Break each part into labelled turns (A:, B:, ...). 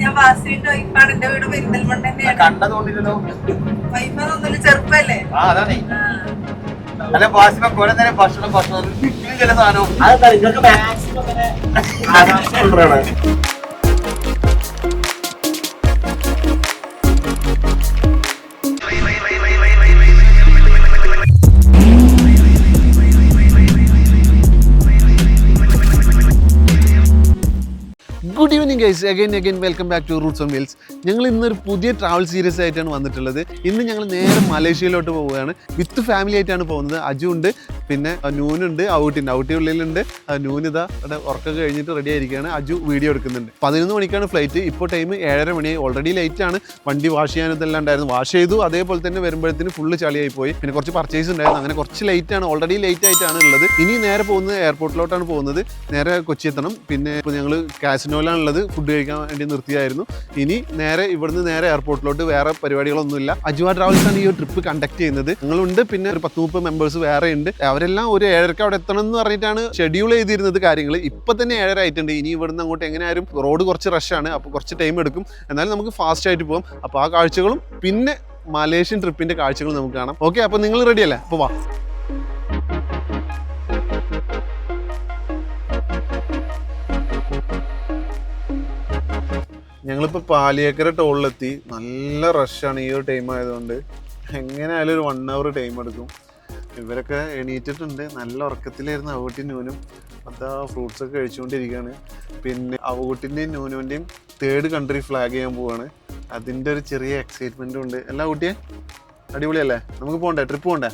A: ഞാൻ വാസുവിന്റെ വൈഫാണ്. എന്റെ വീട് പെരിന്തൽമണ്ണ തന്നെയാണ്.
B: കണ്ടതുകൊണ്ടില്ലല്ലോ.
A: വൈഫ് ഒന്നുമില്ല ചെറുപ്പല്ലേ?
B: ആ അതാണേ. അല്ല വാസിമ കുറെ നേരം ഭക്ഷണം ഭക്ഷണം. ഇതിലും ചില
C: നിങ്ങൾക്ക് maximum
D: evening guys again again welcome back to Roots on Wheels ഞങ്ങൾ ഇന്നൊരു പുതിയ ട്രാവൽ സീരീസ് ആയിട്ടാണ് വന്നിട്ടുള്ളത്. ഇന്ന് ഞങ്ങൾ നേരെ മലേഷ്യയിലോട്ട് പോവുകയാണ്. വിത്ത് ഫാമിലി ആയിട്ടാണ് പോകുന്നത്. അജു ഉണ്ട്. പിന്നെ നൂനുണ്ട് ഔട്ടിന്റെ ഔട്ടി ഉള്ളിലുണ്ട് നൂനിത അവിടെ ഉറക്കം കഴിഞ്ഞിട്ട് റെഡി ആയിരിക്കുകയാണ് അജു വീഡിയോ എടുക്കുന്നുണ്ട്. പതിനൊന്ന് മണിക്കാണ് ഫ്ലൈറ്റ് ഇപ്പോൾ ടൈം ഏഴര മണിയായി ഓൾറെഡി ലേറ്റ് ആണ്. വണ്ടി വാഷ് ചെയ്യാനതെല്ലാം ഉണ്ടായിരുന്നു. വാഷ് ചെയ്തു. അതേപോലെ തന്നെ വരുമ്പോഴത്തേന് ഫുള്ള് ചളിയായി പോയി. പിന്നെ കുറച്ച് പർച്ചേസ് ഉണ്ടായിരുന്നു. അങ്ങനെ കുറച്ച് ലേറ്റ് ആണ്. ഓൾറെഡി ലേറ്റ് ആയിട്ടാണ് ഉള്ളത്. ഇനി നേരെ പോകുന്നത് എയർപോർട്ടിലോട്ടാണ് പോകുന്നത്. നേരെ കൊച്ചി എത്തണം. പിന്നെ ഇപ്പോൾ ഞങ്ങൾ കാസിനോയിലാണുള്ളത്. ഫുഡ് കഴിക്കാൻ വേണ്ടി നിർത്തിയായിരുന്നു. ഇനി നേരെ ഇവിടുന്ന് നേരെ എയർപോർട്ടിലോട്ട് വേറെ പരിപാടികളൊന്നുമില്ല. അജുവ ട്രാവൽസ് ആണ് ഈ ഒരു ട്രിപ്പ് കണ്ടക്ട് ചെയ്യുന്നത്. ഞങ്ങളുണ്ട്. പിന്നെ ഒരു പത്ത് മുപ്പത് മെമ്പേഴ്സ് വേറെ ഉണ്ട് അവരെല്ലാം ഒരു ഏഴരക്ക് അവിടെ എത്തണം എന്ന് പറഞ്ഞിട്ടാണ് ഷെഡ്യൂൾ ചെയ്തിരുന്നത് കാര്യങ്ങൾ. ഇപ്പൊ തന്നെ ഏഴര ആയിട്ടുണ്ട്. ഇനി ഇവിടുന്ന് അങ്ങോട്ട് എങ്ങനെയായാലും റോഡ് കുറച്ച് റഷാണ് അപ്പോൾ കുറച്ച് ടൈം എടുക്കും. എന്നാലും നമുക്ക് ഫാസ്റ്റ് ആയിട്ട് പോകാം അപ്പോൾ ആ കാഴ്ചകളും പിന്നെ മലേഷ്യൻ ട്രിപ്പിന്റെ കാഴ്ചകളും നമുക്ക് കാണാം. ഓക്കെ അപ്പോൾ നിങ്ങൾ റെഡി അല്ലേ? അപ്പോൾ വാ. ഞങ്ങളിപ്പോൾ പാലിയേക്കര ടോളിലെത്തി നല്ല റഷാണ് ഈ ഒരു ടൈം ആയതുകൊണ്ട് എങ്ങനെയായാലും ഒരു വൺ അവർ ടൈം എടുക്കും. ഇവരൊക്കെ എണീറ്റിട്ടുണ്ട്. നല്ല ഉറക്കത്തിലായിരുന്നു അവകുട്ടി നൂനും. അതാ ഫ്രൂട്ട്സ് ഒക്കെ കഴിച്ചുകൊണ്ടിരിക്കുകയാണ്. പിന്നെ അവകുട്ടിന്റെയും നൂനുവിന്റെയും തേർഡ് കൺട്രി ഫ്ലാഗ് ചെയ്യാൻ പോവാണ്. അതിന്റെ ഒരു ചെറിയ എക്സൈറ്റ്മെന്റും ഉണ്ട്. എല്ലാ കുട്ടിയെ അടിപൊളിയല്ലേ? നമുക്ക് പോകണ്ടേ ട്രിപ്പ് പോകണ്ടേ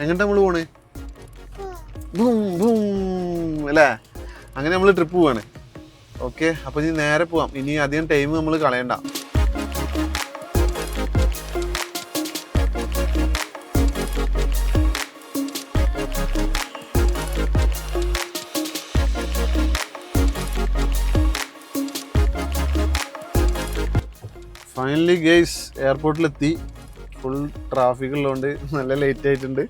D: എങ്ങോട്ടാ നമ്മൾ പോണേ? ബൂം ബൂം അല്ലേ? അങ്ങനെ നമ്മൾ ട്രിപ്പ് പോവാണ്. ഓക്കെ അപ്പോൾ ഇനി നേരെ പോവാം. ഇനി അധികം ടൈം നമ്മൾ കളയണ്ട. ഫൈനലി ഗേസ് എയർപോർട്ടിലെത്തി ഫുൾ ട്രാഫിക് ഉള്ളതുകൊണ്ട് നല്ല ലേറ്റ് ആയിട്ടുണ്ട്.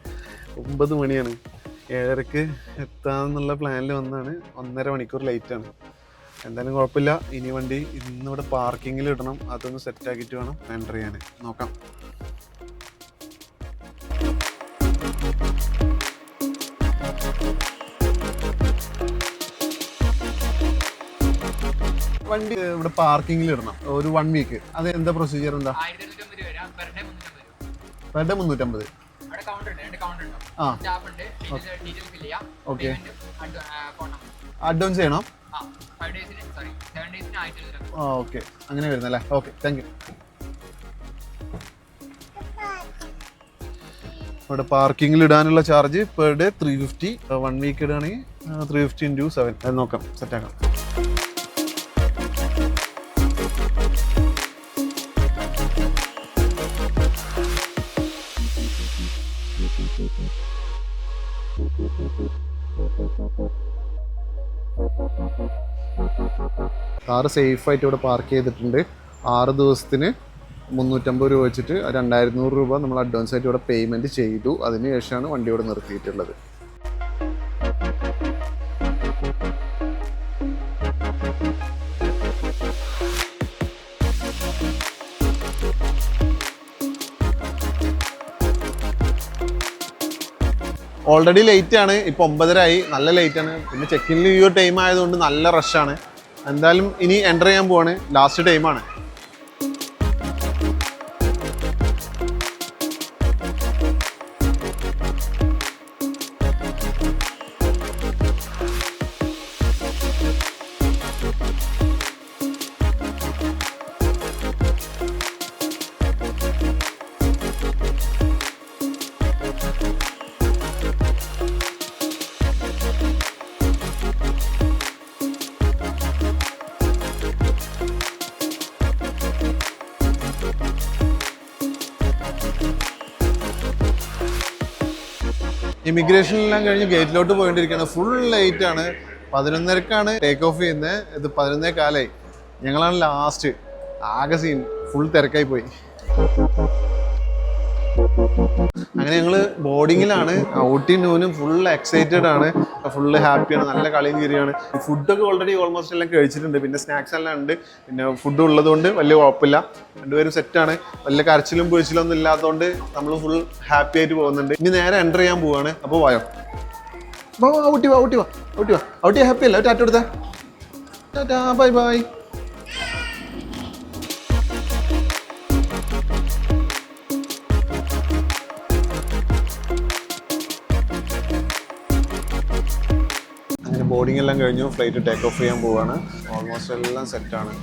D: ഒമ്പത് മണിയാണ്. ഏഴരക്ക് എത്താമെന്നുള്ള പ്ലാനിൽ വന്നാണ്. ഒന്നര മണിക്കൂർ ലേറ്റ് ആണ്. എന്തായാലും കുഴപ്പമില്ല. ഇനി വണ്ടി ഇന്നിവിടെ പാർക്കിങ്ങിൽ ഇടണം. അതൊന്ന് സെറ്റ് ആക്കിയിട്ട് വേണം. എന്റർ ചെയ്യാൻ നോക്കാം. വണ്ടി ഇവിടെ പാർക്കിംഗിൽ ഇടണം. ഒരു വൺ വീക്ക് അത് എന്താ പ്രൊസീജിയർ എന്താ?
E: പെർ ഡേ മുന്നൂറ്റമ്പത്
D: ആ.
E: ഓക്കെ.
D: അഡ്വാൻസ് ചെയ്യണം? ഓക്കെ. അങ്ങനെ വരുന്നല്ലേ? ഓക്കെ താങ്ക് യു ഇവിടെ പാർക്കിംഗിൽ ഇടാനുള്ള charge per day three fifty one week ഇടുകയാണെങ്കിൽ ത്രീ ഫിഫ്റ്റി ഇന്റു സെവൻ അത് നോക്കാം സെറ്റാക്കാം കാറ് സേഫായിട്ട് ഇവിടെ പാർക്ക് ചെയ്തിട്ടുണ്ട്. ആറ് ദിവസത്തിന് മുന്നൂറ്റമ്പത് രൂപ വെച്ചിട്ട് രണ്ടായിരത്തി നൂറ് രൂപ നമ്മൾ അഡ്വാൻസ് ആയിട്ട് ഇവിടെ പേയ്മെന്റ് ചെയ്തു. അതിനുശേഷമാണ് വണ്ടി ഇവിടെ നിർത്തിയിട്ടുള്ളത്. ഓൾറെഡി ലേറ്റ് ആണ്. ഇപ്പൊ ഒമ്പതരായി നല്ല ലേറ്റ് ആണ്. പിന്നെ ചെക്കിനിൽ ഈ ഒരു ടൈം ആയതുകൊണ്ട് നല്ല റഷാണ് എന്തായാലും ഇനി എന്റർ ചെയ്യാൻ പോവാണ്. ലാസ്റ്റ് ടൈമാണ് ഇമിഗ്രേഷനെല്ലാം കഴിഞ്ഞ് ഗേറ്റിലോട്ട് പോയിട്ടിരിക്കുകയാണ് ഫുൾ ലേറ്റ് ആണ്. പതിനൊന്നരക്കാണ് ടേക്ക് ഓഫ് ചെയ്യുന്നത്. ഇത് പതിനൊന്നേ കാലായി. ഞങ്ങളാണ് ലാസ്റ്റ് ആകെ സീൻ ഫുൾ തിരക്കായി പോയി. അങ്ങനെ ഞങ്ങൾ ബോർഡിങ്ങിലാണ് ഔട്ടി നൂനും ഫുൾ എക്സൈറ്റഡ് ആണ്. ഫുള്ള് ഹാപ്പിയാണ് നല്ല കളിയും കീറിയാണ് ഫുഡൊക്കെ ഓൾറെഡി ഓൾമോസ്റ്റ് എല്ലാം കഴിച്ചിട്ടുണ്ട്. പിന്നെ സ്നാക്സ് എല്ലാം ഉണ്ട്. പിന്നെ ഫുഡ് ഉള്ളതുകൊണ്ട് വലിയ കുഴപ്പമില്ല. രണ്ടുപേരും സെറ്റാണ് വലിയ കരച്ചിലും പൊഴിച്ചിലും ഒന്നും ഇല്ലാത്തതുകൊണ്ട് നമ്മൾ ഫുൾ ഹാപ്പി ആയിട്ട് പോകുന്നുണ്ട്. ഇനി നേരെ എന്റർ ചെയ്യാൻ പോവാണ്. അപ്പോൾ വായോ. ഔട്ടി വാ ഔട്ടി വാ ഔട്ടി വാ ഔട്ടി ഹാപ്പി അല്ല? ടാറ്റ എടുത്താ. ടാറ്റാ ബൈ ബൈ ബോർഡിംഗ് എല്ലാം കഴിഞ്ഞു. ഫ്ലൈറ്റ് ടേക്ക് ഓഫ് ചെയ്യാൻ പോവാണ്. ഓൾമോസ്റ്റ് എല്ലാം സെറ്റാണ്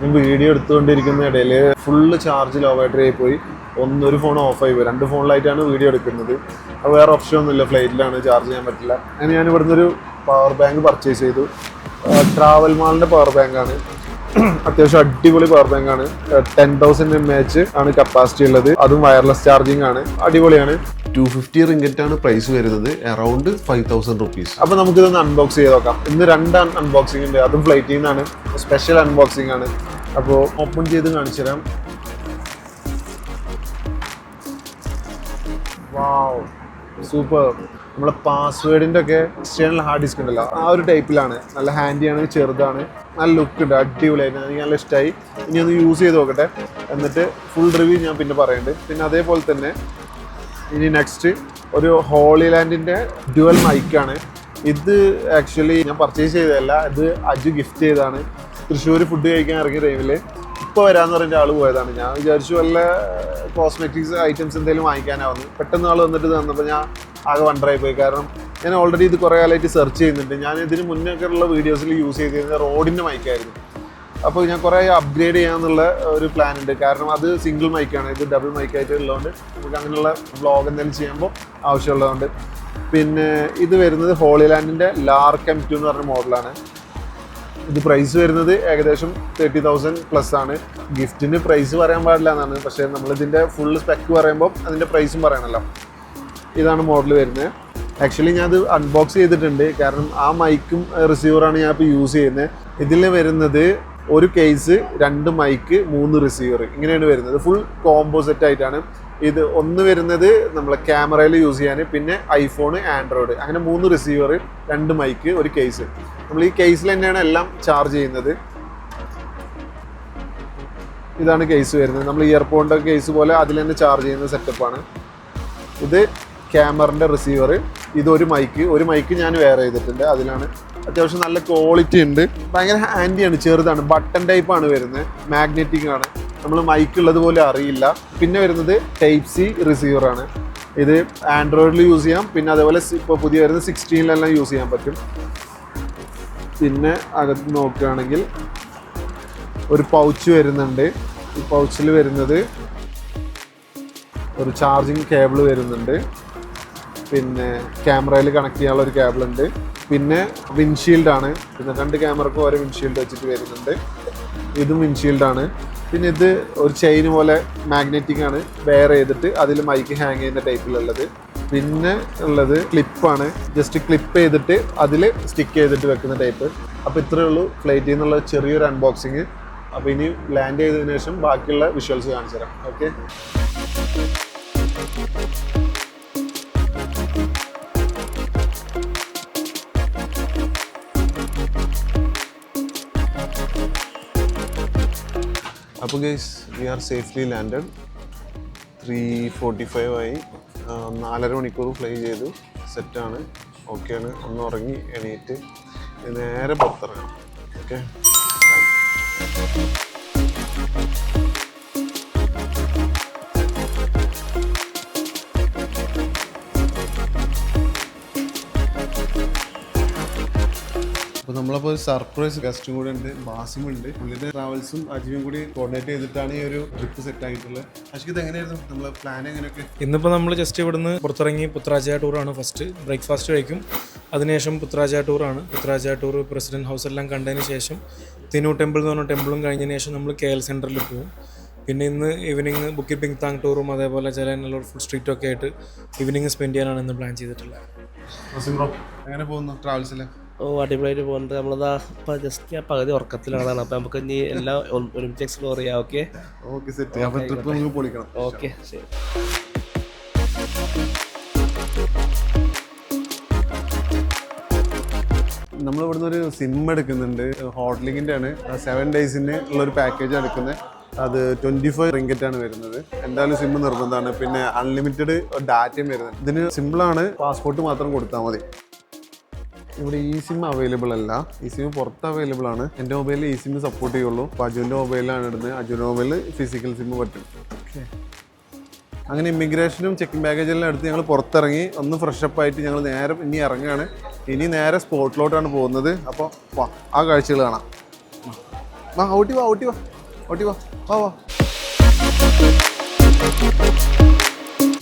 D: ഞാൻ വീഡിയോ എടുത്തുകൊണ്ടിരിക്കുന്ന ഇടയിൽ ഫുള്ള് ചാർജ് ലോ ബാറ്ററി ആയി പോയി. ഒന്ന് ഒരു ഫോൺ ഓഫായി പോയി. രണ്ട് ഫോണിലായിട്ടാണ് വീഡിയോ എടുക്കുന്നത്. വേറെ ഓപ്ഷൻ ഒന്നുമില്ല. ഫ്ലൈറ്റിലാണ് ചാർജ് ചെയ്യാൻ പറ്റില്ല. അങ്ങനെ ഞാൻ ഇവിടുന്ന് ഒരു പവർ ബാങ്ക് പർച്ചേസ് ചെയ്തു ട്രാവൽ മാളിന്റെ പവർ ബാങ്കാണ് അത്യാവശ്യം അടിപൊളി പവർ ബാങ്ക് ആണ്. ടെൻ തൗസൻഡ് എം എച്ച് ആണ് കപ്പാസിറ്റി ഉള്ളത്. അതും വയർലെസ് ചാർജിങ് ആണ്. അടിപൊളിയാണ്. ടു ഫിഫ്റ്റി റിംഗറ്റ് ആണ് പ്രൈസ് വരുന്നത്. അറൌണ്ട് ഫൈവ് തൗസൻഡ് റുപ്പീസ് അപ്പൊ നമുക്ക് ഇതൊന്ന് അൺബോക്സ് ചെയ്ത് നോക്കാം. ഇന്ന് രണ്ട് അൺബോക്സിംഗ് ഉണ്ട്. അതും ഫ്ലൈറ്റിൽ നിന്നാണ്. സ്പെഷ്യൽ അൺബോക്സിംഗ് ആണ്. അപ്പോൾ ഓപ്പൺ ചെയ്ത് കാണിച്ചു തരാം. വാവ് സൂപ്പർ നമ്മളെ പാസ്വേഡിന്റെ ഒക്കെ എക്സ്റ്റേണൽ ഹാർഡ് ഡിസ്ക് ഉണ്ടല്ലോ. ആ ഒരു ടൈപ്പിലാണ് നല്ല ഹാൻഡിയാണ് ചെറുതാണ്. നല്ല ലുക്ക് ഉണ്ട് അടിപൊളിയായിട്ട് എനിക്ക് നല്ല ഇഷ്ടമായി ഇനി ഒന്ന് യൂസ് ചെയ്ത് നോക്കട്ടെ. എന്നിട്ട് ഫുൾ റിവ്യൂ ഞാൻ പിന്നെ പറയുന്നുണ്ട് പിന്നെ അതേപോലെ തന്നെ ഇനി നെക്സ്റ്റ് ഒരു ഹോളി ലാൻഡിന്റെ ഡ്യുവൽ മൈക്കാണ് ഇത് ആക്ച്വലി ഞാൻ പർച്ചേസ് ചെയ്തതല്ല ഇത് അജു ഗിഫ്റ്റ് ചെയ്തതാണ്. തൃശ്ശൂർ ഫുഡ് കഴിക്കാൻ ഇറങ്ങിയ ടൈമിൽ ഇപ്പോൾ വരാന്ന് പറഞ്ഞ ആൾ പോയതാണ്. ഞാൻ വിചാരിച്ചു വല്ല കോസ്മെറ്റിക്സ് ഐറ്റംസ് എന്തെങ്കിലും വാങ്ങിക്കാനാവുന്നു പെട്ടെന്ന് ആൾ വന്നിട്ട് തന്നപ്പോൾ ഞാൻ ആകെ വണ്ടറായി പോയി. കാരണം ഞാൻ ഓൾറെഡി ഇത് കുറേ കാലമായിട്ട് സെർച്ച് ചെയ്യുന്നുണ്ട്. ഞാൻ ഇതിന് മുന്നേ ഒക്കെ ഉള്ള വീഡിയോസിൽ യൂസ് ചെയ്തിരുന്ന റോഡിന്റെ മൈക്കായിരുന്നു അപ്പോൾ ഞാൻ കുറേ അപ്ഗ്രേഡ് ചെയ്യാന്നുള്ള ഒരു പ്ലാൻ ഉണ്ട്. കാരണം അത് സിംഗിൾ മൈക്കാണ് ഇത് ഡബിൾ മൈക്കായിട്ട് ഉള്ളതുകൊണ്ട് നമുക്ക് അങ്ങനെയുള്ള വ്ളോഗ് എന്തെങ്കിലും ചെയ്യുമ്പോൾ ആവശ്യമുള്ളതുകൊണ്ട്. പിന്നെ ഇത് വരുന്നത് ഹോളി ലാൻഡിന്റെ ലാർക്ക് എം ടു എന്ന് പറഞ്ഞ മോഡലാണ് ഇത് പ്രൈസ് വരുന്നത് ഏകദേശം തേർട്ടി തൗസൻഡ് പ്ലസ് ആണ്. ഗിഫ്റ്റിന് പ്രൈസ് പറയാൻ പാടില്ല എന്നാണ്. പക്ഷേ നമ്മളിതിന്റെ ഫുൾ സ്പെക്ക് പറയുമ്പോൾ അതിന്റെ പ്രൈസും പറയണല്ലോ. ഇതാണ് മോഡൽ വരുന്നത്. ആക്ച്വലി ഞാൻ അത് അൺബോക്സ് ചെയ്തിട്ടുണ്ട്. കാരണം ആ മൈക്കും റിസീവറാണ് ഞാൻ ഇപ്പോൾ യൂസ് ചെയ്യുന്നത്. ഇതിൽ വരുന്നത് ഒരു കേസ് രണ്ട് മൈക്ക് മൂന്ന് റിസീവർ ഇങ്ങനെയാണ് വരുന്നത്. ഫുൾ കോംബോ സെറ്റ് ആയിട്ടാണ്. ഇത് ഒന്ന് വരുന്നത് നമ്മളെ ക്യാമറയിൽ യൂസ് ചെയ്യാൻ പിന്നെ ഐഫോൺ ആൻഡ്രോയിഡ്. അങ്ങനെ മൂന്ന് റിസീവർ രണ്ട് മൈക്ക് ഒരു കേസ് നമ്മൾ ഈ കേസിൽ തന്നെയാണ് എല്ലാം ചാർജ് ചെയ്യുന്നത്. ഇതാണ് കേസ് വരുന്നത്. നമ്മൾ ഇയർഫോണിന്റെ കേസ് പോലെ അതിൽ തന്നെ ചാർജ് ചെയ്യുന്ന സെറ്റപ്പാണ് ഇത് ക്യാമറിന്റെ റിസീവർ ഇതൊരു മൈക്ക് ഒരു മൈക്ക് ഞാൻ വേറെ ചെയ്തിട്ടുണ്ട്. അതിലാണ് അത്യാവശ്യം നല്ല ക്വാളിറ്റി ഉണ്ട്. ഭയങ്കര ഹാൻഡിയാണ് ചെറുതാണ്. ബട്ടൺ ടൈപ്പാണ് വരുന്നത്. മാഗ്നറ്റിക് ആണ്. നമ്മൾ മൈക്ക് ഉള്ളത് പോലെ അറിയില്ല. പിന്നെ വരുന്നത് ടൈപ്പ് സി റിസീവർ ആണ്. ഇത് ആൻഡ്രോയിഡിൽ യൂസ് ചെയ്യാം. പിന്നെ അതേപോലെ ഇപ്പോൾ പുതിയ വരുന്ന സിക്സ്റ്റീനിലെല്ലാം യൂസ് ചെയ്യാൻ പറ്റും. പിന്നെ അകത്ത് നോക്കുകയാണെങ്കിൽ ഒരു പൗച്ച് വരുന്നുണ്ട്. ഈ പൗച്ചിൽ വരുന്നത് ഒരു ചാർജിങ് കേബിൾ വരുന്നുണ്ട്. പിന്നെ ക്യാമറയിൽ കണക്ട് ചെയ്യാനുള്ള ഒരു കേബിൾ ഉണ്ട്. പിന്നെ വിൻഷീൽഡാണ് പിന്നെ രണ്ട് ക്യാമറക്കും ഓരോ വിൻഷീൽഡ് വെച്ചിട്ട് വരുന്നുണ്ട്. ഇതും വിൻഷീൽഡാണ് പിന്നെ ഇത് ഒരു ചെയിൻ പോലെ മാഗ്നറ്റിക് ആണ്. വെയർ ചെയ്തിട്ട് അതിൽ മൈക്ക് ഹാങ് ചെയ്യുന്ന ടൈപ്പിലുള്ളത് പിന്നെ ഉള്ളത് ക്ലിപ്പാണ് ജസ്റ്റ് ക്ലിപ്പ് ചെയ്തിട്ട് അതിൽ സ്റ്റിക്ക് ചെയ്തിട്ട് വെക്കുന്ന ടൈപ്പ് അപ്പോൾ ഇത്രയേ ഉള്ളൂ. ഫ്ലൈറ്റിൽ നിന്നുള്ള ചെറിയൊരു അൺബോക്സിങ് അപ്പോൾ ഇനി ലാൻഡ് ചെയ്തതിനു ശേഷം ബാക്കിയുള്ള വിഷ്വൽസ് കാണിച്ചു തരാം ഓക്കെ അപ്പോൾ guys we are safely landed three forty five ആയി നാലര മണിക്കൂർ ഫ്ലൈ ചെയ്തു. സെറ്റാണ് ഓക്കെയാണ് ഒന്ന് ഉറങ്ങി എണീറ്റ് നേരെ പുറത്തിറങ്ങാം ഓക്കെ നമ്മളപ്പോൾ ഒരു സർപ്രൈസ് ഗസ്റ്റും കൂടെ ഉണ്ട് ബാസിം ഉണ്ട്. പുള്ളിയുടെ ട്രാവൽസും അജീവും കൂടി കോർഡിനേറ്റ് ചെയ്തിട്ടാണ് ഈ ഒരു ട്രിപ്പ് സെറ്റ് ആയിട്ടുള്ളത്. അശ്വിത് ഇത് എങ്ങനെയായിരുന്നു? നമ്മളെ പ്ലാൻ എങ്ങനെയൊക്കെ?
C: ഇന്നിപ്പോൾ നമ്മൾ ജസ്റ്റ് ഇവിടുന്ന് പുറത്തിറങ്ങി പുത്രാജയ ടൂറാണ് ഫസ്റ്റ് ബ്രേക്ക്ഫാസ്റ്റ് കഴിക്കും. അതിനുശേഷം പുത്രാജയ ടൂറാണ് പുത്രാജയ ടൂർ പ്രസിഡന്റ് ഹൗസ് എല്ലാം കണ്ടതിന് ശേഷം തിനു ടെമ്പിൾ എന്ന് പറഞ്ഞ ടെമ്പിളും കഴിഞ്ഞതിന് ശേഷം നമ്മൾ കെ എൽ സെന്ററിൽ പോകും പിന്നെ ഇന്ന് ഈവനിങ് ബുക്കി പിങ് താങ് ടൂറും അതേപോലെ ചെലൈനല്ലൂർ ഫുഡ് സ്ട്രീറ്റും ഒക്കെ ആയിട്ട് ഈവനിങ് സ്പെൻഡ് ചെയ്യാനാണ് ഇന്ന് പ്ലാൻ ചെയ്തിട്ടുള്ളത്.
D: എങ്ങനെ പോകുന്നു ട്രാവൽസിൽ
F: ഓ അടിപൊളിയായിട്ട് പോകുന്നുണ്ട്. നമ്മളിതാ ഇപ്പം ജസ്റ്റ് ഞാൻ പകുതി ഉറക്കത്തിലാണ് അപ്പം നമുക്ക് ഇനി എല്ലാം ഒരുമിച്ച് എക്സ്പ്ലോർ ചെയ്യാം. ഓക്കെ
D: ഓക്കെ സെറ്റ് അപ്പോൾ ട്രിപ്പ് നമുക്ക് പൊളിക്കണം.
F: ഓക്കെ ശരി.
D: നമ്മൾ ഇവിടുന്ന് ഒരു സിം എടുക്കുന്നുണ്ട്. ഹോട്ടലിങ്ങിന്റെ ആണ് സെവൻ ഡേയ്സിന് ഉള്ള ഒരു പാക്കേജ് എടുക്കുന്നത്. അത് ട്വന്റി ഫൈവ് റിങ്കറ്റ് ആണ് വരുന്നത്. എന്തായാലും സിം നിർബന്ധമാണ്. പിന്നെ അൺലിമിറ്റഡ് ഡാറ്റയും വരുന്നത്. ഇതിന് സിമ്പിളാണ് പാസ്പോർട്ട് മാത്രം കൊടുത്താൽ മതി. ഇവിടെ ഈ സിം അവൈലബിൾ അല്ല. ഈ സിം പുറത്ത് അവൈലബിൾ ആണ്. എന്റെ മൊബൈലിൽ ഈ സിം സപ്പോർട്ട് ചെയ്യുള്ളൂ. അപ്പോൾ അജുവിന്റെ മൊബൈലാണ് ഇടുന്നത്. അജുവിന്റെ മൊബൈലിൽ ഫിസിക്കൽ സിം പറ്റും. അങ്ങനെ ഇമിഗ്രേഷനും ചെക്കിംഗ് ബാഗേജെല്ലാം എടുത്ത് ഞങ്ങൾ പുറത്തിറങ്ങി. ഒന്ന് ഫ്രഷപ്പ് ആയിട്ട് ഞങ്ങൾ നേരെ ഇനി ഇറങ്ങുകയാണ്. ഇനി നേരെ സ്പോട്ടിലോട്ടാണ് പോകുന്നത്. അപ്പോൾ വാ ആ കാഴ്ചകൾ കാണാം. വാ ഔട്ടി വാ ഔട്ടി വാ. ഔട്ടി വാ. വാ വാ.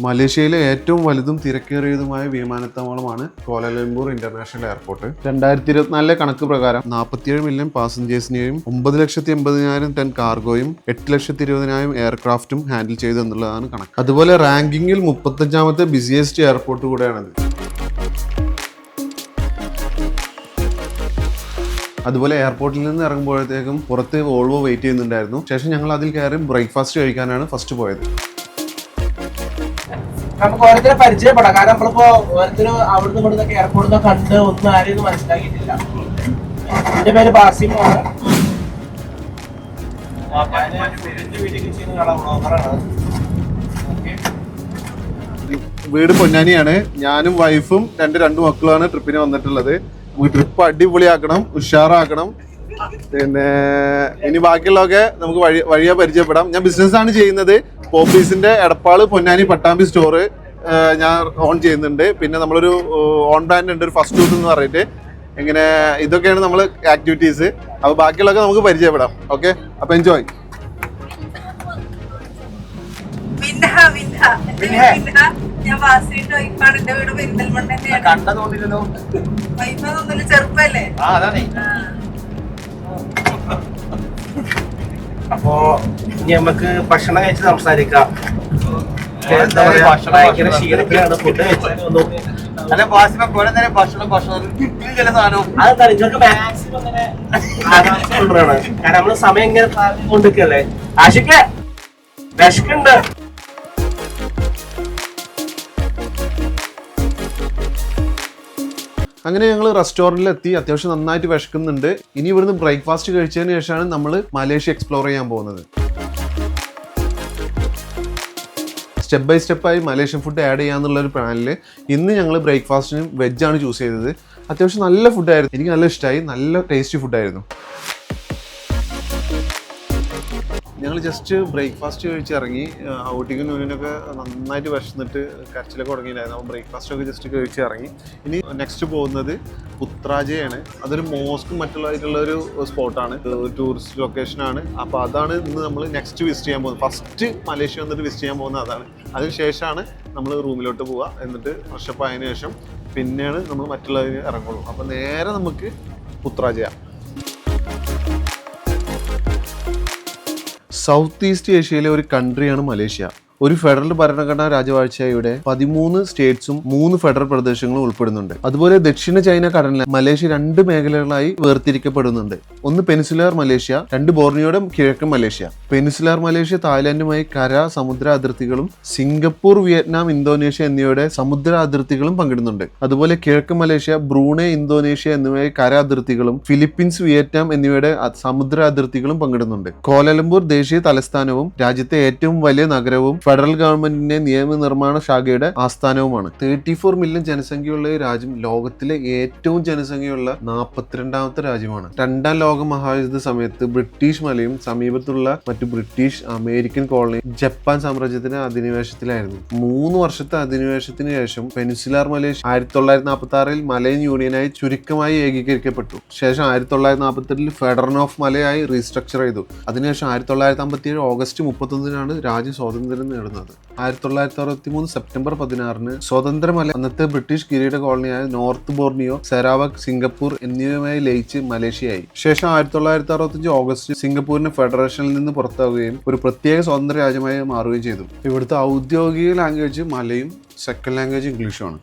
D: മലേഷ്യയിലെ ഏറ്റവും വലുതും തിരക്കേറിയതുമായ വിമാനത്താവളമാണ് കോലാലംപൂർ ഇന്റർനാഷണൽ എയർപോർട്ട്. രണ്ടായിരത്തി ഇരുപത്തിനാലിലെ കണക്ക് പ്രകാരം നാൽപ്പത്തിയേഴ് മില്യൺ പാസഞ്ചേഴ്സിനെയും ഒമ്പത് ലക്ഷത്തി എൺപതിനായിരം ടൺ കാർഗോയും എട്ട് ലക്ഷത്തി ഇരുപതിനായിരം എയർക്രാഫ്റ്റും ഹാൻഡിൽ ചെയ്തു എന്നുള്ളതാണ് കണക്ക്. അതുപോലെ റാങ്കിങ്ങിൽ മുപ്പത്തഞ്ചാമത്തെ ബിസിയസ്റ്റ് എയർപോർട്ട് കൂടെയാണിത്. അതുപോലെ എയർപോർട്ടിൽ നിന്ന് ഇറങ്ങുമ്പോഴത്തേക്കും പുറത്ത് വോൾവോ വെയിറ്റ് ചെയ്യുന്നുണ്ടായിരുന്നു. ശേഷം ഞങ്ങൾ അതിൽ കയറി ബ്രേക്ക്ഫാസ്റ്റ് കഴിക്കാനാണ് ഫസ്റ്റ് പോയത്.
G: നമുക്ക് ഓരോരുത്തരെ പരിചയപ്പെടാം. കാരണം നമ്മളിപ്പോ ഓരോരുത്തരും അവിടുന്ന് ഇവിടുന്ന് എയർപോർട്ടിൽ നിന്ന് കണ്ട് ഒന്നും ആരെയും മനസ്സിലാക്കിയിട്ടില്ല. എന്റെ പേര് ബാസിം ആണ്
D: വീട് പൊന്നാനിയാണ്. ഞാനും വൈഫും രണ്ട് രണ്ട് മക്കളുമാണ് ട്രിപ്പിന് വന്നിട്ടുള്ളത്. ട്രിപ്പ് അടിപൊളിയാക്കണം ഉഷാറാക്കണം. പിന്നെ ഇനി ബാക്കിയുള്ളതൊക്കെ നമുക്ക് വഴി വഴിയെ പരിചയപ്പെടാം. ഞാൻ ബിസിനസ് ആണ് ചെയ്യുന്നത്. പോപ്പീസിന്റെ എടപ്പാൾ പൊന്നാനി പട്ടാമ്പി സ്റ്റോറ് ഞാൻ ഓൺ ചെയ്യുന്നുണ്ട്. പിന്നെ നമ്മളൊരു ഓൺ ബ്രാൻഡ് ഉണ്ട് ഒരു ഫസ്റ്റ് ടൂത്ത് എന്ന് പറഞ്ഞിട്ട്. ഇങ്ങനെ ഇതൊക്കെയാണ് നമ്മൾ ആക്ടിവിറ്റീസ് അപ്പോൾ ബാക്കിയുള്ളതൊക്കെ നമുക്ക് പരിചയപ്പെടാം. ഓക്കെ അപ്പോൾ എൻജോയ്
A: ഞാൻ വാസിന്റെ വൈഫാണ്. എന്റെ വീട് പെരിന്തൽമണ്ണ തന്നെയാണ്.
B: കണ്ടതോന്നില്ലല്ലോ
A: വൈഫ് ചെറുപ്പല്ലേ?
B: ആ അതാണേ.
A: ആ.
G: അപ്പോ ഇനി നമുക്ക് ഭക്ഷണം കഴിച്ച് സംസാരിക്കാം.
B: അല്ല നേരം ഭക്ഷണം ഭക്ഷണം. ചില സാധനവും.
G: അത് തനിച്ചൊക്കെ മാക്സിമം കാരണം നമ്മൾ സമയം ഇങ്ങനെ കൊണ്ടിരിക്കല്ലേ ആശിക്ക വിശക്കുണ്ട്
D: അങ്ങനെ ഞങ്ങൾ റെസ്റ്റോറന്റിൽ എത്തി അത്യാവശ്യം നന്നായിട്ട് വിശക്കുന്നുണ്ട്. ഇനി ഇവിടുന്ന് ബ്രേക്ക്ഫാസ്റ്റ് കഴിച്ചതിന് ശേഷമാണ് നമ്മൾ മലേഷ്യ എക്സ്പ്ലോർ ചെയ്യാൻ പോകുന്നത്. സ്റ്റെപ്പ് ബൈ സ്റ്റെപ്പായി മലേഷ്യൻ ഫുഡ് ആഡ് ചെയ്യാന്നുള്ള ഒരു പ്ലാനിൽ ഇന്ന് ഞങ്ങൾ ബ്രേക്ക്ഫാസ്റ്റിന് വെജാണ് ചൂസ് ചെയ്തത്. അത്യാവശ്യം നല്ല ഫുഡായിരുന്നു എനിക്ക് നല്ല ഇഷ്ടമായി നല്ല ടേസ്റ്റി ഫുഡായിരുന്നു ഞങ്ങൾ ജസ്റ്റ് ബ്രേക്ക്ഫാസ്റ്റ് കഴിച്ച് ഇറങ്ങി. ഔട്ടിക്കും നൂനിനൊക്കെ നന്നായിട്ട് വിശന്നിട്ട് കരച്ചിലൊക്കെ തുടങ്ങിയിട്ടായിരുന്നു അപ്പോൾ ബ്രേക്ക്ഫാസ്റ്റ് ഒക്കെ ജസ്റ്റ് കഴിച്ച് ഇറങ്ങി. ഇനി നെക്സ്റ്റ് പോകുന്നത് പുത്രാജയാണ്. അതൊരു മോസ്കും മറ്റുള്ളതായിട്ടുള്ള ഒരു സ്പോട്ടാണ് ടൂറിസ്റ്റ് ലൊക്കേഷനാണ് അപ്പോൾ അതാണ് ഇന്ന് നമ്മൾ നെക്സ്റ്റ് വിസിറ്റ് ചെയ്യാൻ പോകുന്നത്. ഫസ്റ്റ് മലേഷ്യ വന്നിട്ട് വിസിറ്റ് ചെയ്യാൻ പോകുന്നത് അതാണ്. അതിനുശേഷമാണ് നമ്മൾ റൂമിലോട്ട് പോവുക. എന്നിട്ട് ഫ്രഷപ്പ് ആയതിനു ശേഷം പിന്നെയാണ് നമ്മൾ മറ്റുള്ളതിന് ഇറങ്ങുള്ളൂ. അപ്പോൾ നേരെ നമുക്ക് ഉത്രാജയ സൗത്ത് ഈസ്റ്റ് ഏഷ്യയിലെ ഒരു കൺട്രിയാണ് മലേഷ്യ. ഒരു ഫെഡറൽ ഭരണഘടനാ രാജവാഴ്ചയുടെ പതിമൂന്ന് സ്റ്റേറ്റ്സും മൂന്ന് ഫെഡറൽ പ്രദേശങ്ങളും ഉൾപ്പെടുന്നുണ്ട്. അതുപോലെ ദക്ഷിണ ചൈന കടലിൽ മലേഷ്യ രണ്ട് മേഖലകളായി വേർതിരിക്കപ്പെടുന്നുണ്ട്. ഒന്ന് പെനിസുലാർ മലേഷ്യ രണ്ട് ബോർണിയോയുടെ കിഴക്കൻ മലേഷ്യ. പെനിസുലാർ മലേഷ്യ തായ്ലാന്റുമായി കര സമുദ്ര അതിർത്തികളും സിംഗപ്പൂർ വിയറ്റ്നാം ഇന്തോനേഷ്യ എന്നിവയുടെ സമുദ്ര അതിർത്തികളും പങ്കിടുന്നുണ്ട്. അതുപോലെ കിഴക്കൻ മലേഷ്യ ബ്രൂണെ ഇന്തോനേഷ്യ എന്നിവയുടെ കര അതിർത്തികളും ഫിലിപ്പീൻസ് വിയറ്റ്നാം എന്നിവയുടെ സമുദ്ര അതിർത്തികളും പങ്കിടുന്നുണ്ട്. കോലാലംപൂർ ദേശീയ തലസ്ഥാനവും രാജ്യത്തെ ഏറ്റവും വലിയ നഗരവും ഫെഡറൽ ഗവൺമെന്റിന്റെ നിയമനിർമ്മാണ ശാഖയുടെ ആസ്ഥാനവുമാണ്. തേർട്ടി ഫോർ മില്യൺ ജനസംഖ്യയുള്ള ഈ രാജ്യം ലോകത്തിലെ ഏറ്റവും ജനസംഖ്യയുള്ള നാൽപ്പത്തിരണ്ടാമത്തെ രാജ്യമാണ്. രണ്ടാം ലോക മഹായുദ്ധ സമയത്ത് ബ്രിട്ടീഷ് മലയും സമീപത്തുള്ള മറ്റു ബ്രിട്ടീഷ് അമേരിക്കൻ കോളനി ജപ്പാൻ സാമ്രാജ്യത്തിന്റെ അധിനിവേശത്തിലായിരുന്നു. മൂന്ന് വർഷത്തെ അധിനിവേശത്തിന് ശേഷം പെനിസുലാർ മലേഷ്യ ആയിരത്തി തൊള്ളായിരത്തി നാൽപ്പത്തി ആറിൽ മലയൻ യൂണിയനായി ചുരുക്കമായി ഏകീകരിക്കപ്പെട്ടു. ശേഷം ആയിരത്തി തൊള്ളായിരത്തി നാൽപ്പത്തി എട്ടിൽ ഫെഡറൻ ഓഫ് മലയായി റീസ്ട്രക്ചർ ചെയ്തു. അതിനുശേഷം ആയിരത്തി തൊള്ളായിരത്തി അമ്പത്തി ഏഴ് ഓഗസ്റ്റ് മുപ്പത്തൊന്നിനാണ് രാജ്യം സ്വാതന്ത്ര്യം നേടുന്നത്. ആയിരത്തി തൊള്ളായിരത്തി അറുപത്തി മൂന്ന് സെപ്റ്റംബർ പതിനാറിന് സ്വതന്ത്രമല അന്നത്തെ ബ്രിട്ടീഷ് കിരീട കോളനിയായ നോർത്ത് ബോർണിയോ സെരാവക് സിംഗപ്പൂർ എന്നിവയുമായി ലയിച്ച് മലേഷ്യയായി. ശേഷം ആയിരത്തി തൊള്ളായിരത്തി അറുപത്തഞ്ച് ഓഗസ്റ്റ് സിംഗപ്പൂരിന്റെ ഫെഡറേഷനിൽ നിന്ന് പുറത്താവുകയും ഒരു പ്രത്യേക സ്വതന്ത്ര രാജ്യമായി മാറുകയും ചെയ്തു. ഇവിടുത്തെ ഔദ്യോഗിക ലാംഗ്വേജ് മലയും സെക്കൻഡ് ലാംഗ്വേജ് ഇംഗ്ലീഷുമാണ്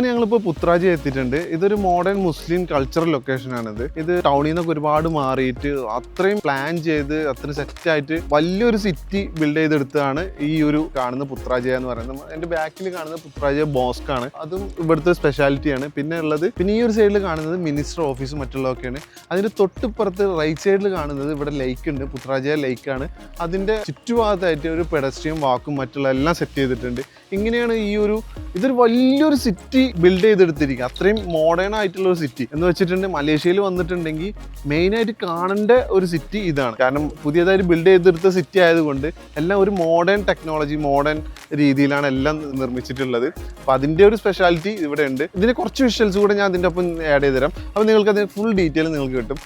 D: അങ്ങനെ ഞങ്ങളിപ്പോൾ പുത്രാജി എത്തിയിട്ടുണ്ട്. ഇതൊരു മോഡേൺ മുസ്ലിം കൾച്ചറൽ ലൊക്കേഷൻ ആണിത്. ഇത് ടൗണിൽ നിന്നൊക്കെ ഒരുപാട് മാറിയിട്ട് അത്രയും പ്ലാൻ ചെയ്ത് അത്രയും സെറ്റ് ആയിട്ട് വലിയൊരു സിറ്റി ബിൽഡ് ചെയ്തെടുത്താണ് ഈ ഒരു കാണുന്ന പുത്രാജയ എന്ന് പറയുന്നത്. എന്റെ ബാക്കിൽ കാണുന്ന പുത്രാജ ബോസ്ക് ആണ്. അതും ഇവിടുത്തെ സ്പെഷ്യാലിറ്റിയാണ് പിന്നെ ഉള്ളത് പിന്നെ ഈ ഒരു സൈഡിൽ കാണുന്നത് മിനിസ്റ്റർ ഓഫീസും മറ്റുള്ളതൊക്കെയാണ്. അതിന്റെ തൊട്ടിപ്പുറത്ത് റൈറ്റ് സൈഡിൽ കാണുന്നത് ഇവിടെ ലേക്ക് ഉണ്ട്. പുത്രാജ പുത്രാജയ ആണ്. അതിന്റെ ചുറ്റുഭാഗത്തായിട്ട് ഒരു പെഡസ്ട്രിയും വാക്കും മറ്റുള്ള എല്ലാം സെറ്റ് ചെയ്തിട്ടുണ്ട്. ഇങ്ങനെയാണ് ഈ ഒരു ഇതൊരു വലിയൊരു സിറ്റി ബിൽഡ് ചെയ്തെടുത്തിരിക്കുക. അത്രയും മോഡേൺ ആയിട്ടുള്ള ഒരു സിറ്റി എന്ന് വെച്ചിട്ടുണ്ടെങ്കിൽ മലേഷ്യയിൽ വന്നിട്ടുണ്ടെങ്കിൽ മെയിൻ ആയിട്ട് കാണേണ്ട ഒരു സിറ്റി ഇതാണ്. കാരണം പുതിയതായിട്ട് ബിൽഡ് ചെയ്തെടുത്ത സിറ്റി ആയതുകൊണ്ട് എല്ലാം ഒരു മോഡേൺ ടെക്നോളജി മോഡേൺ രീതിയിലാണ് എല്ലാം നിർമ്മിച്ചിട്ടുള്ളത്. അപ്പൊ അതിന്റെ ഒരു സ്പെഷ്യാലിറ്റി ഇവിടെ ഉണ്ട്. ഇതിന് കുറച്ച് വിഷ്വൽസ് കൂടെ ഞാൻ അതിന്റെ ഒപ്പം ആഡ് ചെയ്ത് തരാം അപ്പൊ നിങ്ങൾക്ക് അതിന് ഫുൾ ഡീറ്റെയിൽ നിങ്ങൾക്ക് കിട്ടും.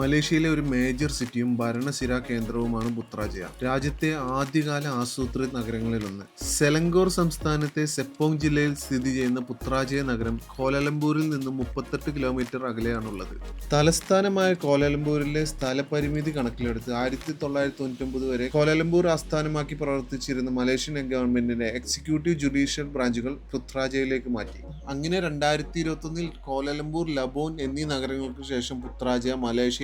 D: മലേഷ്യയിലെ ഒരു മേജർ സിറ്റിയും ഭരണസിരാ കേന്ദ്രവുമാണ് പുത്രാജയ രാജ്യത്തെ ആദ്യകാല ആസൂത്രിത നഗരങ്ങളിലൊന്ന്. സെലങ്കോർ സംസ്ഥാനത്തെ സെപ്പോങ് ജില്ലയിൽ സ്ഥിതി ചെയ്യുന്ന പുത്രാജയ നഗരം കോലാലംപൂരിൽ നിന്നും മുപ്പത്തെട്ട് കിലോമീറ്റർ അകലെയാണുള്ളത്. തലസ്ഥാനമായ കോലാലംപൂരിലെ സ്ഥലപരിമിതി കണക്കിലെടുത്ത് ആയിരത്തി തൊള്ളായിരത്തി തൊണ്ണൂറ്റൊമ്പത് വരെ കോലാലംപൂർ ആസ്ഥാനമാക്കി പ്രവർത്തിച്ചിരുന്ന മലേഷ്യൻ ഗവൺമെന്റിന്റെ എക്സിക്യൂട്ടീവ് ജുഡീഷ്യൽ ബ്രാഞ്ചുകൾ പുത്രാജയിലേക്ക് മാറ്റി. അങ്ങനെ രണ്ടായിരത്തി ഇരുപത്തൊന്നിൽ കോലാലംപൂർ ലബോൺ എന്നീ നഗരങ്ങൾക്ക് ശേഷം പുത്രാജയ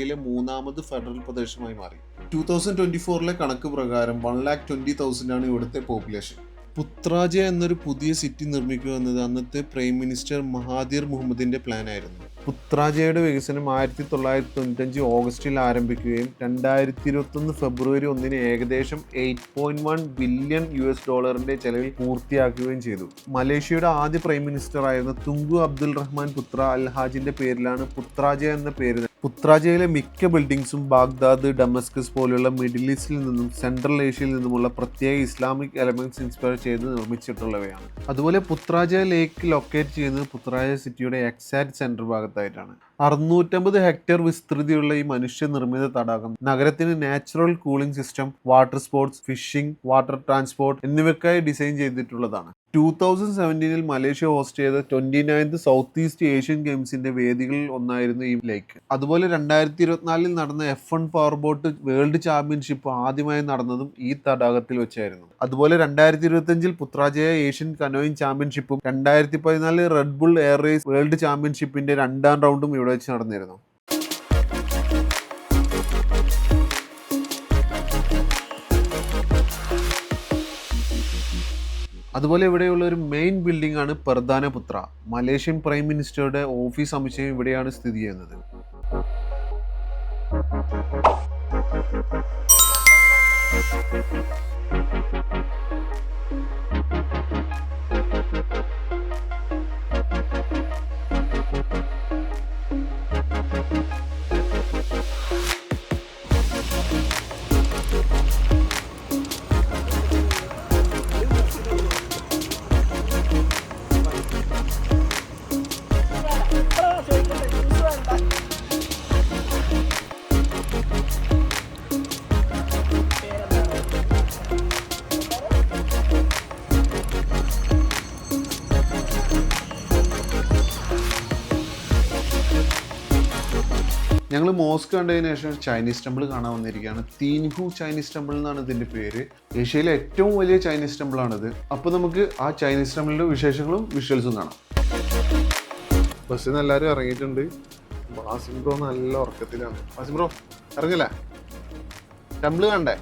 D: മലേഷ്യയിലെ മൂന്നാമത് ഫെഡറൽ പ്രദേശമായി മാറി. ടൂ തൗസൻഡ് ട്വന്റി ഫോറിലെ കണക്ക് പ്രകാരം വൺ ലാക്ക് ട്വന്റി തൗസൻഡ് ആണ് ഇവിടുത്തെ പോപ്പുലേഷൻ പുത്രാജയ എന്നൊരു പുതിയ സിറ്റി നിർമ്മിക്കുക എന്നത് അന്നത്തെ പ്രൈം മിനിസ്റ്റർ മഹാദീർ മുഹമ്മദിന്റെ പ്ലാൻ ആയിരുന്നു. പുത്രാജയുടെ വികസനം ആയിരത്തി തൊള്ളായിരത്തി തൊണ്ണൂറ്റഞ്ച് ഓഗസ്റ്റിൽ ആരംഭിക്കുകയും രണ്ടായിരത്തി ഇരുപത്തൊന്ന് ഫെബ്രുവരി ഒന്നിന് ഏകദേശം eight point one billion U S ഡോളറിന്റെ ചെലവിൽ പൂർത്തിയാക്കുകയും ചെയ്തു. മലേഷ്യയുടെ ആദ്യ പ്രൈം മിനിസ്റ്റർ ആയിരുന്ന തുങ്കു അബ്ദുൽ റഹ്മാൻ പുത്ര അൽഹാജിന്റെ പേരിലാണ് പുത്രാജയ എന്ന പേര് പുത്രാജയിലെ മിക്ക ബിൽഡിംഗ്സും ബാഗ്ദാദ് ഡമസ്കസ് പോലെയുള്ള മിഡിൽ ഈസ്റ്റിൽ നിന്നും സെൻട്രൽ ഏഷ്യയിൽ നിന്നുമുള്ള പ്രത്യേക ഇസ്ലാമിക് എലമെന്റ്സ് ഇൻസ്പയർ ചെയ്ത് നിർമ്മിച്ചിട്ടുള്ളവയാണ്. അതുപോലെ പുത്രാജ ലേക്ക് ലൊക്കേറ്റ് ചെയ്യുന്നത് പുത്രാജ സിറ്റിയുടെ എക്സാക്ട് സെന്റർ ഭാഗത്തായിട്ടാണ്. അറുന്നൂറ്റമ്പത് ഹെക്ടർ വിസ്തൃതിയുള്ള ഈ മനുഷ്യനിർമ്മിത തടാകം നഗരത്തിന് natural cooling system water sports fishing water transport എന്നിവയ്ക്കായി ഡിസൈൻ ചെയ്തിട്ടുള്ളതാണ്. ടൂ തൗസൻഡ് സെവന്റീനിൽ മലേഷ്യ ഹോസ്റ്റ് ചെയ്ത twenty ninth south east Asian ഗെയിംസിന്റെ വേദികളിൽ ഒന്നായിരുന്നു ഈ ലേക്ക് അതുപോലെ രണ്ടായിരത്തി ഇരുപത്തിനാലിൽ നടന്ന F one power boat world championship ആദ്യമായി നടന്നതും ഈ തടാകത്തിൽ വെച്ചായിരുന്നു. അതുപോലെ രണ്ടായിരത്തി ഇരുപത്തിയഞ്ചിൽ പുത്രാജയ ഏഷ്യൻ കനോയിൻ ചാമ്പ്യൻഷിപ്പും രണ്ടായിരത്തി പതിനാലിൽ Red Bull air race world ചാമ്പ്യൻഷിപ്പിന്റെ രണ്ടാം റൗണ്ടും ഇവിടെ വെച്ച് നടന്നിരുന്നു. അതുപോലെ ഇവിടെയുള്ള ഒരു മെയിൻ ബിൽഡിംഗ് ആണ് പ്രധാനപുത്ര. മലേഷ്യൻ പ്രൈം മിനിസ്റ്ററുടെ ഓഫീസ് സമുച്ചയം ഇവിടെയാണ് സ്ഥിതി ചെയ്യുന്നത്. മോസ്ക് കണ്ടതിന് ശേഷം ചൈനീസ് ടെമ്പിൾ കാണാൻ വന്നിരിക്കുകയാണ്. തീൻഹു ചൈനീസ് ടെമ്പിൾ എന്നാണ് ഇതിന്റെ പേര്. ഏഷ്യയിലെ ഏറ്റവും വലിയ ചൈനീസ് ടെമ്പിൾ ആണിത്. അപ്പോൾ നമുക്ക് ആ ചൈനീസ് ടെമ്പിളിന്റെ വിശേഷങ്ങളും വിഷ്വൽസും കാണാം. ബസ്സിൽ നിന്ന് എല്ലാവരും ഇറങ്ങിയിട്ടുണ്ട്. ബാസിം ബ്രോ നല്ല ഉറക്കത്തിലാണ്. ബാസിം ബ്രോ ഇറങ്ങില്ല? ടെമ്പിൾ കണ്ടേ?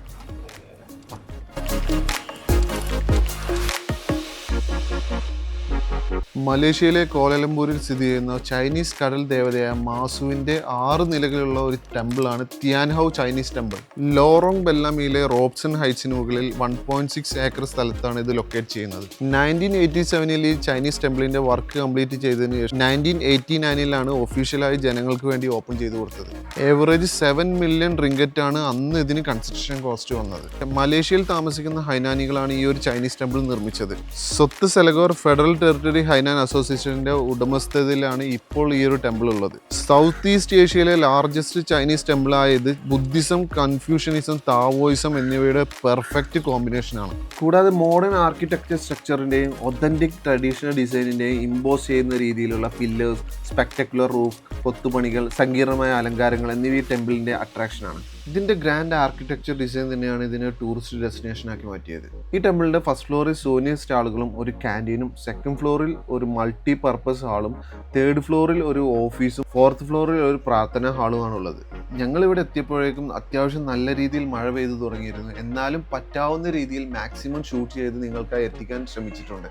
D: മലേഷ്യയിലെ കോലലംപൂരിൽ സ്ഥിതി ചെയ്യുന്ന ചൈനീസ് കടൽ ദേവതയായ മാസുവിന്റെ ആറ് നിലകളിലുള്ള ഒരു ടെമ്പിളാണ് Thean Hou Chinese temple. Lorong ബെല്ലാമിയിലെ Robson ഹൈറ്റ്സിന് മുകളിൽ വൺ പോയിന്റ് സിക്സ് ഏക്കർ സ്ഥലത്താണ് ഇത് ലൊക്കേറ്റ് ചെയ്യുന്നത്. നയന്റീൻ എയ്റ്റി സെവനിൽ ഈ ചൈനീസ് ടെമ്പിളിന്റെ വർക്ക് കംപ്ലീറ്റ് ചെയ്തതിന് ശേഷം നയന്റീൻ എയ്റ്റി നയനിലാണ് ഒഫീഷ്യലായി ജനങ്ങൾക്ക് വേണ്ടി ഓപ്പൺ ചെയ്ത് കൊടുത്തത്. ഏവറേജ് സെവൻ മില്യൺ റിങ്കറ്റ് ആണ് അന്ന് ഇതിന് കൺസ്ട്രക്ഷൻ കോസ്റ്റ് വന്നത്. മലേഷ്യയിൽ താമസിക്കുന്ന ഹൈനാനികളാണ് ഈ ഒരു ചൈനീസ് ടെമ്പിൾ നിർമ്മിച്ചത്. സ്വത്ത് സെലഗോർ ഫെഡറൽ ടെറിട്ടറി ഹൈനാൻ അസോസിയേഷന്റെ ഉടമസ്ഥതയിലാണ് ഇപ്പോൾ ഈ ഒരു ടെമ്പിൾ ഉള്ളത്. സൗത്ത് ഈസ്റ്റ് ഏഷ്യയിലെ ലാർജസ്റ്റ് ചൈനീസ് ടെമ്പിൾ ആയത് ബുദ്ധിസം കൺഫ്യൂഷനിസം താവോയിസം എന്നിവയുടെ പെർഫെക്റ്റ് കോമ്പിനേഷൻ ആണ്. കൂടാതെ മോഡേൺ ആർക്കിടെക്ചർ സ്ട്രക്ചറിന്റെയും ഒതന്റിക് ട്രഡീഷണൽ ഡിസൈനിന്റെയും ഇമ്പോസ് ചെയ്യുന്ന രീതിയിലുള്ള പില്ലേഴ്സ് സ്പെക്ടക്കുലർ റൂഫ് കൊത്തുപണികൾ സങ്കീർണമായ അലങ്കാരങ്ങൾ എന്നിവ ഈ ടെമ്പിളിന്റെ അട്രാക്ഷൻ ഇതിന്റെ ഗ്രാൻഡ് ആർക്കിടെക്ചർ ഡിസൈൻ തന്നെയാണ് ഇതിനെ ടൂറിസ്റ്റ് ഡെസ്റ്റിനേഷൻ ആക്കി മാറ്റിയത്. ഈ ടെമ്പിളിന്റെ ഫസ്റ്റ് ഫ്ലോറിൽ സോനിയ സ്റ്റാളുകളും ഒരു ക്യാന്റീനും സെക്കൻഡ് ഫ്ലോറിൽ ഒരു മൾട്ടി പർപ്പസ് ഹാളും തേർഡ് ഫ്ലോറിൽ ഒരു ഓഫീസും ഫോർത്ത് ഫ്ലോറിൽ ഒരു പ്രാർത്ഥനാ ഹാളുമാണ് ഉള്ളത്. ഞങ്ങൾ ഇവിടെ എത്തിയപ്പോഴേക്കും അത്യാവശ്യം നല്ല രീതിയിൽ മഴ പെയ്തു തുടങ്ങിയിരുന്നു. എന്നാലും പറ്റാവുന്ന രീതിയിൽ മാക്സിമം ഷൂട്ട് ചെയ്ത് നിങ്ങൾക്കായി എത്തിക്കാൻ ശ്രമിച്ചിട്ടുണ്ട്.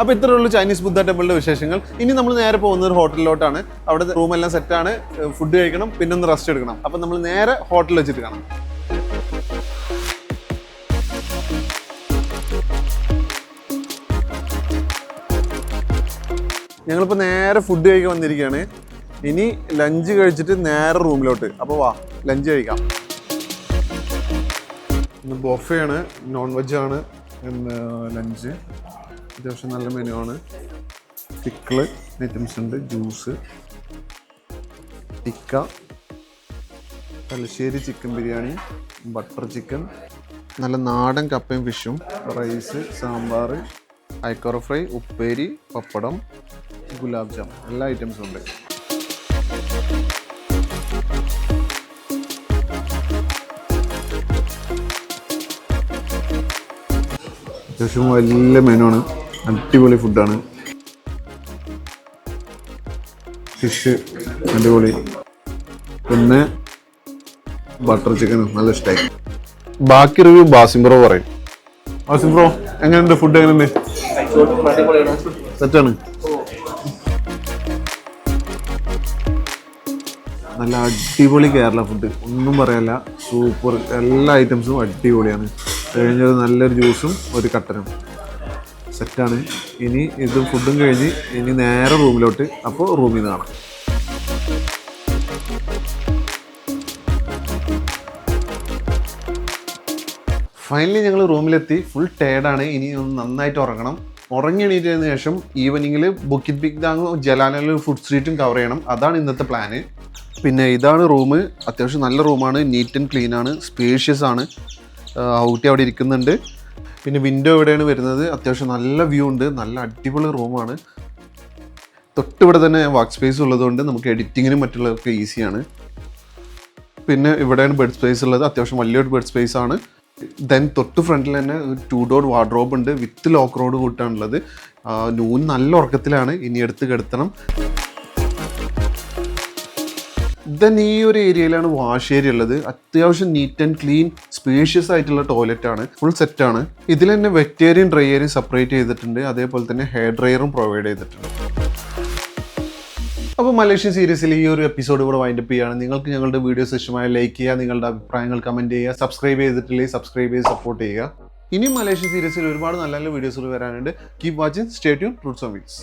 D: അപ്പോൾ ഉള്ളൂ ചൈനീസ് ബുദ്ധ ടെമ്പിളിന്റെ വിശേഷങ്ങൾ. ഇനി നമ്മൾ നേരെ പോകുന്നത് ഒരു ഹോട്ടലിലോട്ടാണ്. അവിടെ റൂം എല്ലാം സെറ്റ് ആണ്. ഫുഡ് കഴിക്കണം പിന്നെ ഒന്ന് റെസ്റ്റ് എടുക്കണം. അപ്പം നമ്മൾ നേരെ ഹോട്ടലിൽ വെച്ചിട്ട് കാണാം. ഞങ്ങളിപ്പോൾ നേരെ ഫുഡ് കഴിക്കാൻ വന്നിരിക്കുകയാണ്. ഇനി ലഞ്ച് കഴിച്ചിട്ട് നേരെ റൂമിലോട്ട്. അപ്പോൾ വാ ലഞ്ച് കഴിക്കാം. ഇന്ന് ബൊഫയാണ് നോൺ വെജ് ആണ് ഇന്ന് ലഞ്ച് അത്യാവശ്യം നല്ല മെനു ആണ്. പിക്കിൾ ഐറ്റംസ് ഉണ്ട് juice tikka Thalassery chicken biryani butter chicken നല്ല നാടൻ കപ്പയും ഫിഷും റൈസ് സാമ്പാർ ഐക്കോറ ഫ്രൈ ഉപ്പേരി പപ്പടം ഗുലാബ് ജാം എല്ലാ ഐറ്റംസും ഉണ്ട്. അത്യാവശ്യം വലിയ മെനു ആണ്. അടിപൊളി ഫുഡാണ് ഫിഷ് അടിപൊളി. പിന്നെ ബട്ടർ ചിക്കൻ നല്ല ഇഷ്ടമായി ബാക്കി റിവ്യൂ ബാസിം ബ്രോ പറയും. ബാസിം ബ്രോ എങ്ങനെയുണ്ട് ഫുഡ് എങ്ങനെയുണ്ട്? സെറ്റാണ് അടിപൊളി കേരള ഫുഡ് ഒന്നും പറയല്ല സൂപ്പർ എല്ലാ ഐറ്റംസും അടിപൊളിയാണ്. കഴിഞ്ഞത് നല്ലൊരു ജ്യൂസും ഒരു കട്ടനും. സെറ്റാണ് ഇനി ഇത് ഫുഡും കഴിഞ്ഞ് ഇനി നേരെ റൂമിലോട്ട്. അപ്പോൾ റൂമിൽ നിന്ന് കാണാം. ഫൈനലി ഞങ്ങൾ റൂമിലെത്തി. ഫുൾ ടയേർഡാണ് ഇനി ഒന്ന് നന്നായിട്ട് ഉറങ്ങണം. ഉറങ്ങി എണീറ്റതിന് ശേഷം ഈവനിങ്ങിൽ ബുക്കിറ്റ് ബിഗ് ദാങ്ങും ജലാനലും ഫുഡ് സ്ട്രീറ്റും കവർ ചെയ്യണം. അതാണ് ഇന്നത്തെ പ്ലാന് പിന്നെ ഇതാണ് റൂം. അത്യാവശ്യം നല്ല റൂമാണ്. നീറ്റ് ആൻഡ് ക്ലീൻ ആണ്. സ്പേഷ്യസ് ആണ്. ഔട്ടി അവിടെ ഇരിക്കുന്നുണ്ട്. പിന്നെ വിൻഡോ എവിടെയാണ് വരുന്നത്? അത്യാവശ്യം നല്ല വ്യൂ ഉണ്ട്. നല്ല അടിപൊളി റൂമാണ്. തൊട്ടിവിടെ തന്നെ വർക്ക് സ്പേസ് ഉള്ളതുകൊണ്ട് നമുക്ക് എഡിറ്റിങ്ങിനും മറ്റുള്ളവർക്ക് ഈസിയാണ് പിന്നെ ഇവിടെയാണ് ബെഡ് സ്പേസ് ഉള്ളത്. അത്യാവശ്യം വലിയൊരു ബെഡ് സ്പേസ് ആണ്. ദെൻ തൊട്ട് ഫ്രണ്ടിൽ തന്നെ ടു ഡോർ വാർഡ്രോബ് ഉണ്ട്. വിത്ത് ലോക്ക് റോഡ് കൂട്ടാണുള്ളത്. നൂൻ നല്ല ഉറക്കത്തിലാണ്. ഇനി എടുത്ത് കിടത്തണം. ദെൻ ഈ ഒരു ഏരിയയിലാണ് വാഷ് ഏരിയ ഉള്ളത്. അത്യാവശ്യം നീറ്റ് ആൻഡ് ക്ലീൻ സ്പേഷ്യസ് ആയിട്ടുള്ള ടോയ്ലറ്റ് ആണ്. ഫുൾ സെറ്റ് ആണ്. ഇതിൽ തന്നെ വെറ്റ് ഏരിയയും ഡ്രൈ ഏരിയയും സെപ്പറേറ്റ് ചെയ്തിട്ടുണ്ട്. അതേപോലെ തന്നെ ഹെയർ ഡ്രയറും പ്രൊവൈഡ് ചെയ്തിട്ടുണ്ട്. അപ്പോൾ മലേഷ്യൻ സീരീസിൽ ഈ ഒരു എപ്പിസോഡ് കൂടെ വൈൻഡപ്പ് ചെയ്യുകയാണ് നിങ്ങൾക്ക് ഞങ്ങളുടെ വീഡിയോസ് ഇഷ്ടമായ ലൈക്ക് ചെയ്യുക നിങ്ങളുടെ അഭിപ്രായങ്ങൾ കമന്റ് ചെയ്യുക സബ്സ്ക്രൈബ് ചെയ്തിട്ടില്ലെങ്കിൽ സബ്സ്ക്രൈബ് ചെയ്ത് സപ്പോർട്ട് ചെയ്യുക. ഇനിയും മലേഷ്യൻ സീരീസിൽ ഒരുപാട് നല്ല നല്ല വീഡിയോസുകൾ വരാനുണ്ട്. Keep watching stay tune Roots on Wheels